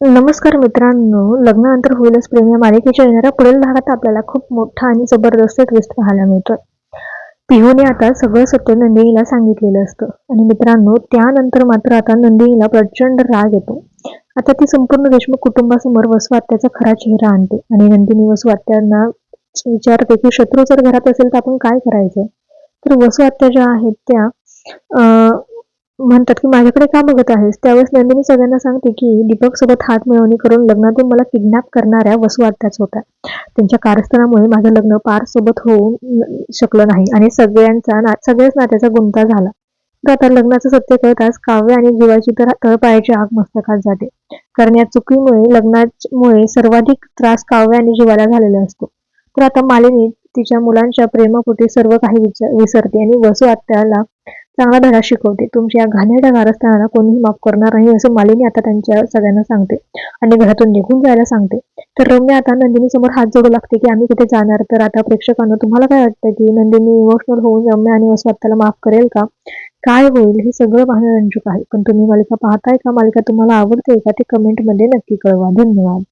नमस्कार मित्रांनो लग्नानंतर होईलच प्रेम. या मालिकेच्या येणाऱ्या पुढील भागात आपल्याला खूप मोठा आणि जबरदस्त ट्विस्ट पाहायला मिळतोय. पिहूने आता सगळं सत्य नंदिनीला सांगितलेलं असतं. आणि मित्रांनो त्यानंतर मात्र आता नंदिनीला प्रचंड राग येतो. आता ती संपूर्ण देशमुख कुटुंबासमोर वसवात्याचा खरा चेहरा आणते. आणि नंदिनी वसवात्यांना विचारते की शत्रू जर घरात असेल तर आपण काय करायचं? तर वसवात्या ज्या आहेत त्या अं, म्हणतात की माझ्याकडे का बघत आहेस? त्यावेळेस नंदिनी सगळ्यांना सांगते की दीपक सोबत हात मिळवणी करून लग्नातून मला किडनॅप करणाऱ्या वसू आत्याच होत्या त्यांच्या कारस्थानामुळे माझं लग्न पार सोबत होऊ शकलं नाही आणि सगळ्यांचा ना सगळ्याच नात्याचा गुंता झाला. तर आता लग्नाचं सत्य कळताच काव्य आणि जीवाची तर तळपायाची आग मस्तकात जाते. कारण या चुकीमुळे लग्नामुळे सर्वाधिक त्रास काव्य आणि जीवाला झालेला असतो. तर आता मालिनी तिच्या मुलांच्या प्रेमापोटी सर्व काही विचार विसरते आणि वसू आत्याला चांगला धडा शिकवते. तुमच्या या घाणेरड्या कारस्थानाला कोणीही माफ करणार नाही असं मालिनी आता त्यांच्या सगळ्यांना सांगते आणि घरातून निघून जायला सांगते. तर रम्या आता नंदिनी समोर हात जोडू लागते की आम्ही कुठे जाणार? तर आता प्रेक्षकांना तुम्हाला काय वाटतं की नंदिनी इमोशनल होऊन रम्या आणि स्वतःला माफ करेल का? काय होईल? हे सगळं पाहणं रंजक आहे. पण तुम्ही मालिका पाहताय का? मालिका तुम्हाला आवडते का? ते कमेंटमध्ये नक्की कळवा. धन्यवाद.